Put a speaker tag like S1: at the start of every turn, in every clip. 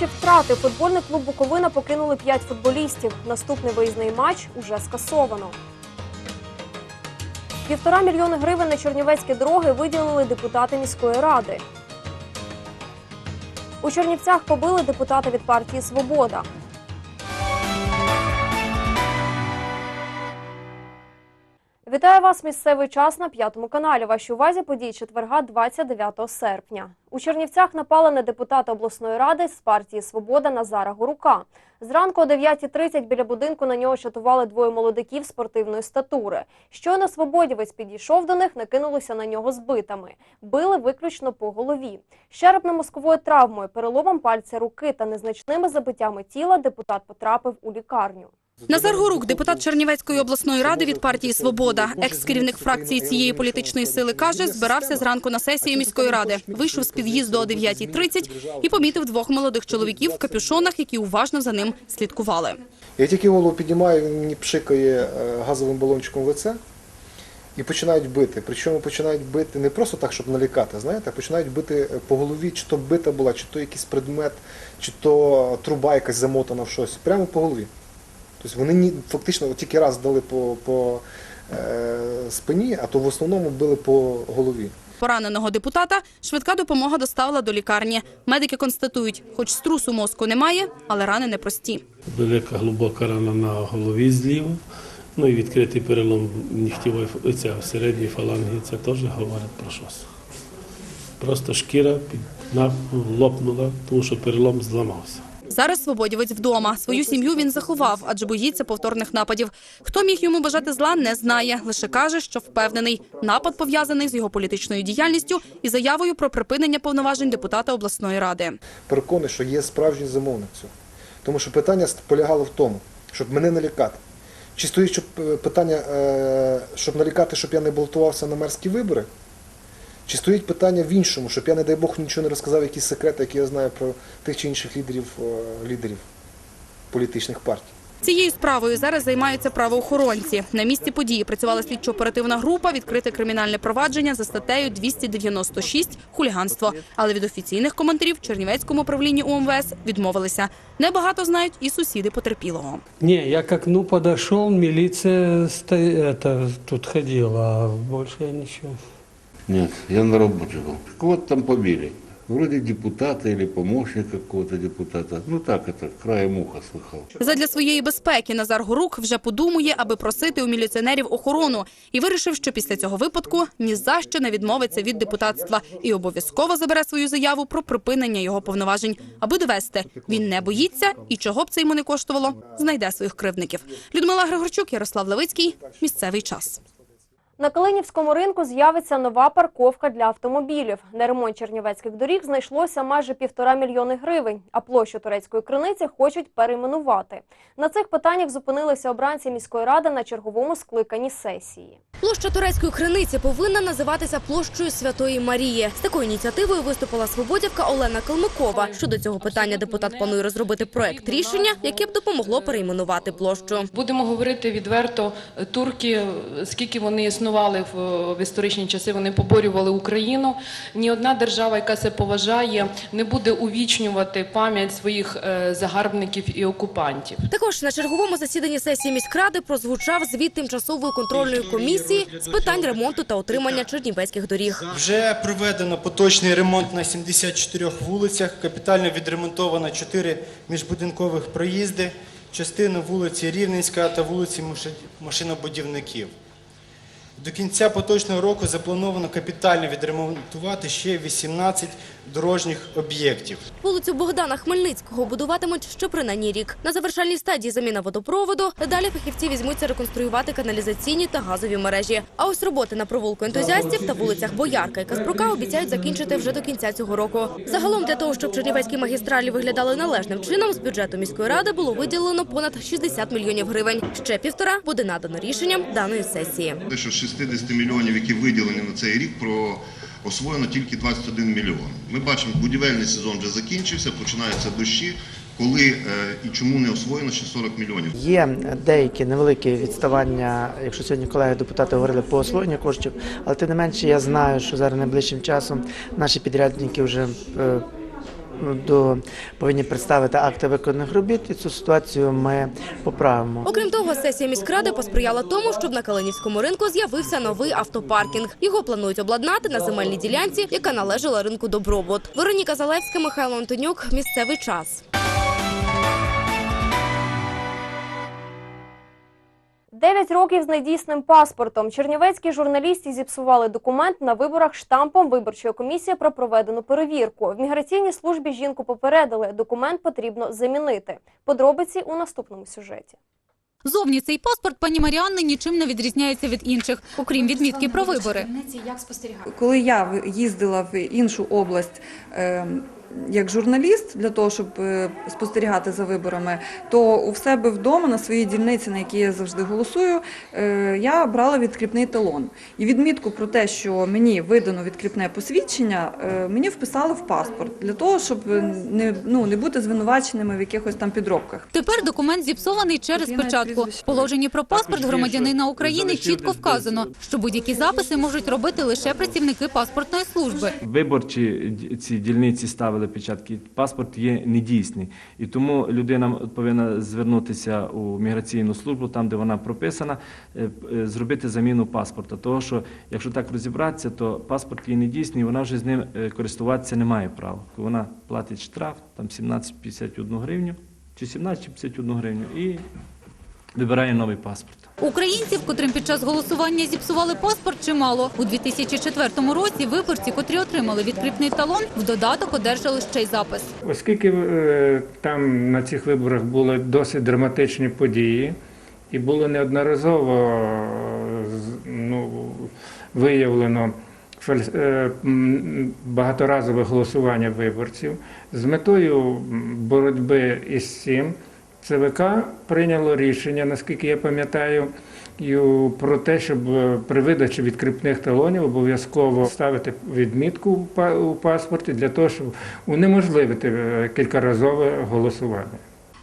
S1: найважчі втрати футбольний клуб Буковина покинули 5 футболістів. Наступний виїзний матч уже скасовано. Півтора мільйони гривень на чернівецькі дороги виділили депутати міської ради. У Чернівцях побили депутата від партії Свобода. Вітаю вас, місцевий час на п'ятому каналі. Вашій увазі події четверга, 29 серпня. У Чернівцях напали на депутата обласної ради з партії Свобода Назара Горука. Зранку о 9.30 біля будинку на нього чатували двоє молодиків спортивної статури. Щойно свободівець підійшов до них, накинулися на нього з битами. Били виключно по голові. З черепно-мозковою травмою, переломом пальця руки та незначними забиттями тіла депутат потрапив у лікарню.
S2: Назар Горук, депутат Чернівецької обласної ради від партії Свобода, екс-керівник фракції цієї політичної сили, каже, збирався зранку на сесію міської ради. Вийшов з під'їзду о 9.30 і помітив двох молодих чоловіків в капюшонах, які уважно за ним слідкували.
S3: Я тільки голову піднімаю, він мені пшикає е, газовим балончиком в лице і починають бити. Причому починають бити не просто так, щоб налякати, знаєте, а починають бити е, по голові, чи то бита була, чи то якийсь предмет, чи то труба якась замотана в щось. Прямо по голові. Тобто вони ні, фактично тільки раз дали по, по е, спині, а то в основному били по голові.
S2: Пораненого депутата швидка допомога доставила до лікарні. Медики констатують, хоч струсу мозку немає, але рани непрості.
S4: Велика глибока рана на голові зліва, ну і відкритий перелом нігтєвої ф- ця, середньої фаланги, це теж говорить про щось. Просто шкіра під, на, лопнула, тому що перелом зламався.
S2: Зараз свободівець вдома. Свою сім'ю він заховав, адже боїться повторних нападів. Хто міг йому бажати зла, не знає. Лише каже, що впевнений. Напад пов'язаний з його політичною діяльністю і заявою про припинення повноважень депутата обласної ради.
S3: переконаний, що є справжній замовник цього. Тому що питання полягало в тому, щоб мене налякати. Чи стоїть щоб, е, питання, е, щоб налякати, щоб я не балотувався на мерські вибори? Чи стоїть питання в іншому, щоб я, не дай Бог, нічого не розказав, якісь секрети, які я знаю про тих чи інших лідерів, е, лідерів політичних партій?
S2: Цією справою зараз займаються правоохоронці. На місці події працювала слідчо-оперативна група, відкрите кримінальне провадження за статтею 296 хуліганство. Але від офіційних коментарів в Чернівецькому управлінні УМВС відмовилися. Небагато знають і сусіди потерпілого.
S5: Не, я к окну подошел, милиция сто... это, тут ходила, а больше я ничего.
S6: Нет, я на работе был. Кого-то там побили. Вроде депутата или помощника какого-то депутата. Ну так это, краем уха слыхал.
S2: Задля своєї безпеки Назар Горук вже подумує, аби просити у міліціонерів охорону, і вирішив, що після цього випадку ні за що не відмовиться від депутатства і обов'язково забере свою заяву про припинення його повноважень, аби довести він не боїться і чого б це йому не коштувало, знайде своїх кривдників. Людмила Григорчук, Ярослав Левицький. Місцевий час.
S1: На Калинівському ринку з'явиться нова парковка для автомобілів. На ремонт чернівецьких доріг знайшлося майже півтора мільйони гривень, а площу турецької криниці хочуть перейменувати. На цих питаннях зупинилися обранці міської ради на черговому скликанні сесії.
S7: Площа турецької криниці повинна називатися площею Святої Марії. З такою ініціативою виступила свободівка Олена Калмикова. Щодо цього питання депутат планує розробити проект рішення, яке б допомогло перейменувати площу.
S8: Будемо говорити відверто, турки, скільки вони існували в, в історичні часи, вони поборювали Україну. Ні одна держава, яка це поважає, не буде увічнювати пам'ять своїх е, загарбників і окупантів.
S7: Також на черговому засіданні сесії міськради прозвучав звіт тимчасової контрольної комісії з питань ремонту та утримання чернівецьких доріг.
S9: Вже проведено поточний ремонт на 74 вулицях, капітально відремонтовано 4 міжбудинкових проїзди, частину вулиці Рівненська та вулиці Маши- машинобудівників. До кінця поточного року заплановано капітально відремонтувати ще 18 дорожніх об'єктів.
S7: Вулицю Богдана Хмельницького будуватимуть щопринаймні рік. На завершальній стадії заміна водопроводу. Далі фахівці візьмуться реконструювати каналізаційні та газові мережі. А ось роботи на провулку ентузіастів та вулицях Боярка і Каспрука обіцяють закінчити вже до кінця цього року. Загалом для того, щоб чернівецькі магістралі виглядали належним чином, з бюджету міської ради було виділено понад 60 мільйонів гривень. Ще півтора буде надано рішенням даної сесії.
S10: Те, 60 мільйонів, які виділені на цей рік, про освоєно тільки 21 мільйон. Ми бачимо, будівельний сезон вже закінчився, починаються дощі. Коли е, і чому не освоєно ще 40 мільйонів?
S11: Є деякі невеликі відставання, якщо сьогодні колеги депутати говорили по освоєнню коштів, але тим не менше я знаю, що зараз найближчим часом наші підрядники вже е, до повинні представити акти виконаних робіт, і цю ситуацію ми поправимо.
S7: Окрім того, сесія міськради посприяла тому, щоб на Калинівському ринку з'явився новий автопаркінг. Його планують обладнати на земельній ділянці, яка належала ринку Добробут. Вероніка Залевська, Михайло Антонюк. Місцевий час.
S1: Дев'ять років з недійсним паспортом. Чернівецькі журналісти зіпсували документ на виборах штампом виборчої комісії про проведену перевірку. В міграційній службі жінку попередили, документ потрібно замінити. Подробиці у наступному сюжеті.
S2: Зовні цей паспорт пані Маріанни нічим не відрізняється від інших, окрім відмітки про вибори.
S12: Коли я в- їздила в іншу область е, як журналіст для того, щоб е, спостерігати за виборами, то у себе вдома на своїй дільниці, на якій я завжди голосую, е, я брала відкріпний талон. І відмітку про те, що мені видано відкріпне посвідчення, е, мені вписали в паспорт для того, щоб не, ну, не бути звинуваченими в якихось там підробках.
S2: Тепер документ зіпсований через печатку. положенні про паспорт громадянина України чітко вказано, що будь-які записи можуть робити лише працівники паспортної служби.
S13: Виборчі ці дільниці ставили печатки. Паспорт є недійсний, і тому людина повинна звернутися у міграційну службу, там де вона прописана, е, е, зробити заміну паспорта. Того, що якщо так розібратися, то паспорт є недійсний, вона вже з ним е, користуватися не має права. Вона платить штраф там 17,51 гривню чи 17 чи 51 гривню і вибирає новий паспорт.
S2: Українців, котрим під час голосування зіпсували паспорт, чимало. У 2004 році виборці, котрі отримали відкріпний талон, в додаток одержали ще й запис.
S14: Оскільки е, там на цих виборах були досить драматичні події, і було неодноразово е, ну, виявлено е, багаторазове голосування виборців, з метою боротьби із цим ЦВК прийняло рішення, наскільки я пам'ятаю, про те, щоб е, при видачі відкріпних талонів обов'язково ставити відмітку у па- у паспорті для того, щоб унеможливити е, кількаразове голосування.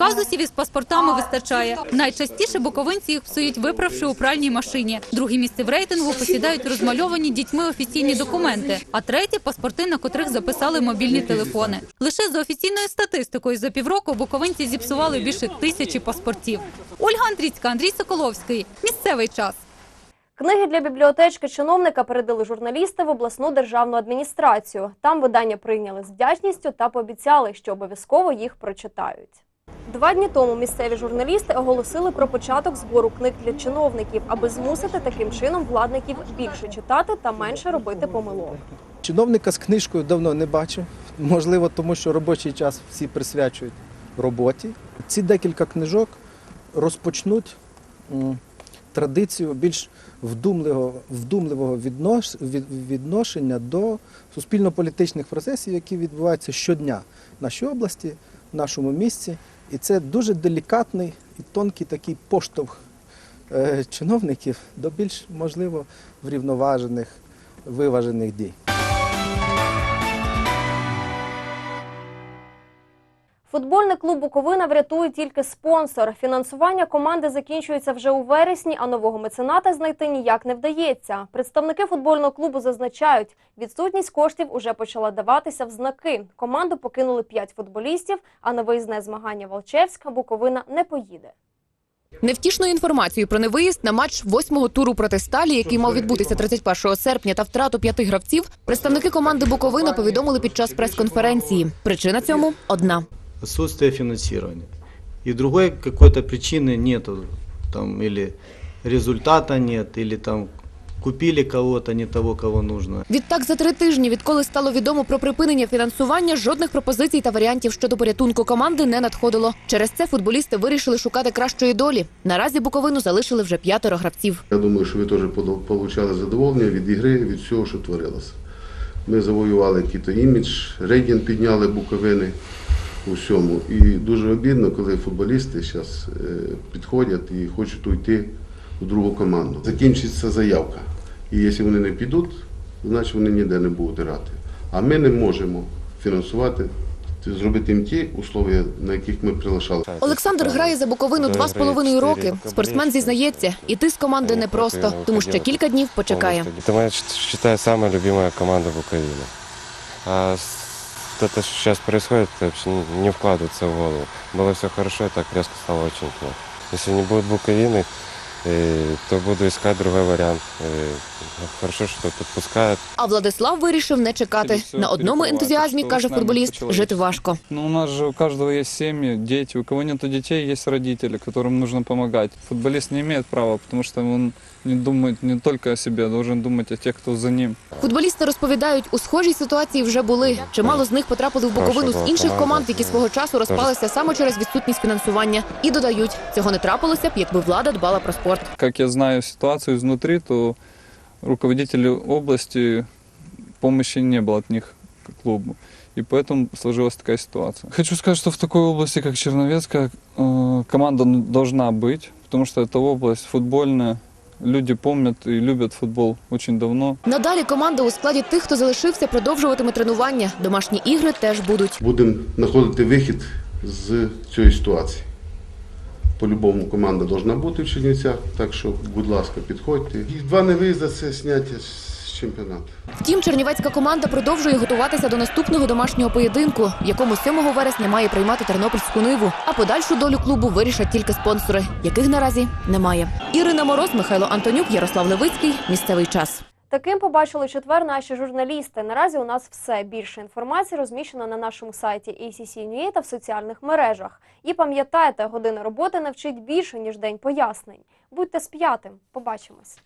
S2: Казусів із паспортами вистачає. Найчастіше буковинці їх псують, виправши у пральній машині. Друге місце в рейтингу посідають розмальовані дітьми офіційні документи, а третє паспорти, на котрих записали мобільні телефони. Лише за офіційною статистикою за півроку буковинці зіпсували більше тисячі паспортів. Ольга Андрійська, Андрій Соколовський. Місцевий час.
S1: Книги для бібліотечки чиновника передали журналісти в обласну державну адміністрацію. Там видання прийняли з вдячністю та пообіцяли, що обов'язково їх прочитають. Два дні тому місцеві журналісти оголосили про початок збору книг для чиновників, аби змусити таким чином владників більше читати та менше робити помилок.
S15: Чиновника з книжкою давно не бачив. Можливо, тому що робочий час всі присвячують роботі. Ці декілька книжок розпочнуть традицію більш вдумливого, вдумливого віднош, від- відношення до суспільно-політичних процесів, які відбуваються щодня в нашій області, в нашому місті. І це дуже делікатний і тонкий такий поштовх е, чиновників до більш, можливо, врівноважених, виважених дій.
S1: Футбольний клуб Буковина врятує тільки спонсор. Фінансування команди закінчується вже у вересні, а нового мецената знайти ніяк не вдається. Представники футбольного клубу зазначають, відсутність коштів уже почала даватися в знаки. Команду покинули п'ять футболістів, а на виїзне змагання Волчевська Буковина не поїде.
S16: Невтішною інформацією про невиїзд на матч восьмого туру проти сталі, який мав відбутися 31 серпня, та втрату п'яти гравців, представники команди Буковина повідомили під час прес-конференції. Причина цьому одна.
S17: Отсутствие финансирования. И другой какой-то причины нету, там, или результата нет, или там купили кого-то, не того, кого нужно.
S16: Відтак, за три тижні, відколи стало відомо про припинення фінансування, жодних пропозицій та варіантів щодо порятунку команди не надходило. Через це футболісти вирішили шукати кращої долі. Наразі Буковину залишили вже п'ятеро гравців.
S18: Я думаю, що ви теж отримали задоволення від ігри, від всього, що творилося. Ми завоювали якийсь імідж, рейтинг підняли Буковини у всьому. І дуже обідно, коли футболісти зараз підходять і хочуть уйти у другу команду. Закінчиться заявка. І якщо вони не підуть, значить вони ніде не будуть грати. А ми не можемо фінансувати, зробити їм ті условия, на яких ми прилишали.
S16: Олександр грає за Буковину два з половиною роки. Спортсмен зізнається, іти з команди непросто, тому що кілька днів почекає.
S19: Это моя, считаю, самая любимая команда в. А с- то, то, что сейчас происходит, это вообще не- не вкладывается в голову. Было все хорошо, и так резко стало очень плохо. Если не будет Буковины, э, то буду искать другой вариант. Э, Хорошо, что подпускают.
S16: А Владислав вирішив не чекати. На одному ентузіазмі, каже футболіст, жити важко.
S20: Ну, у нас же у каждого есть семьи, дети. У кого нет детей, есть родители, которым нужно помогать. Футболист не имеет права, потому что он не думает не только о себе, а должен думать о тех, кто за ним.
S16: Футболісти розповідають, у схожій ситуації вже були. Чимало з них потрапили в Буковину з інших команд, які свого часу розпалися саме через відсутність фінансування. І додають, цього не трапилося б, якби влада дбала про спорт.
S20: Как я знаю ситуацию изнутри, то руководители области помощи не было от них к клубу. И поэтому сложилась такая ситуация. Хочу сказать, что в такой области, как Черновецкая, э, команда ну, должна быть, потому что это область футбольная. Люди помнят і люблять футбол дуже давно.
S16: Надалі команда у складі тих, хто залишився, продовжуватиме тренування. Домашні ігри теж будуть.
S18: Будемо знаходити вихід з цієї ситуації. По-любому команда повинна бути в Чернівцях, так що, будь ласка, підходьте. І два невиїзди це зняття з чемпіонату.
S16: Втім, чернівецька команда продовжує готуватися до наступного домашнього поєдинку, в якому 7 вересня має приймати тернопільську ниву. А подальшу долю клубу вирішать тільки спонсори, яких наразі немає. Ірина Мороз, Михайло Антонюк, Ярослав Левицький. Місцевий час.
S1: Таким побачили четвер наші журналісти. Наразі у нас все більше інформації розміщено на нашому сайті ACC.NUA та в соціальних мережах. І пам'ятайте, година роботи навчить більше ніж день пояснень. Будьте з п'ятим. Побачимось.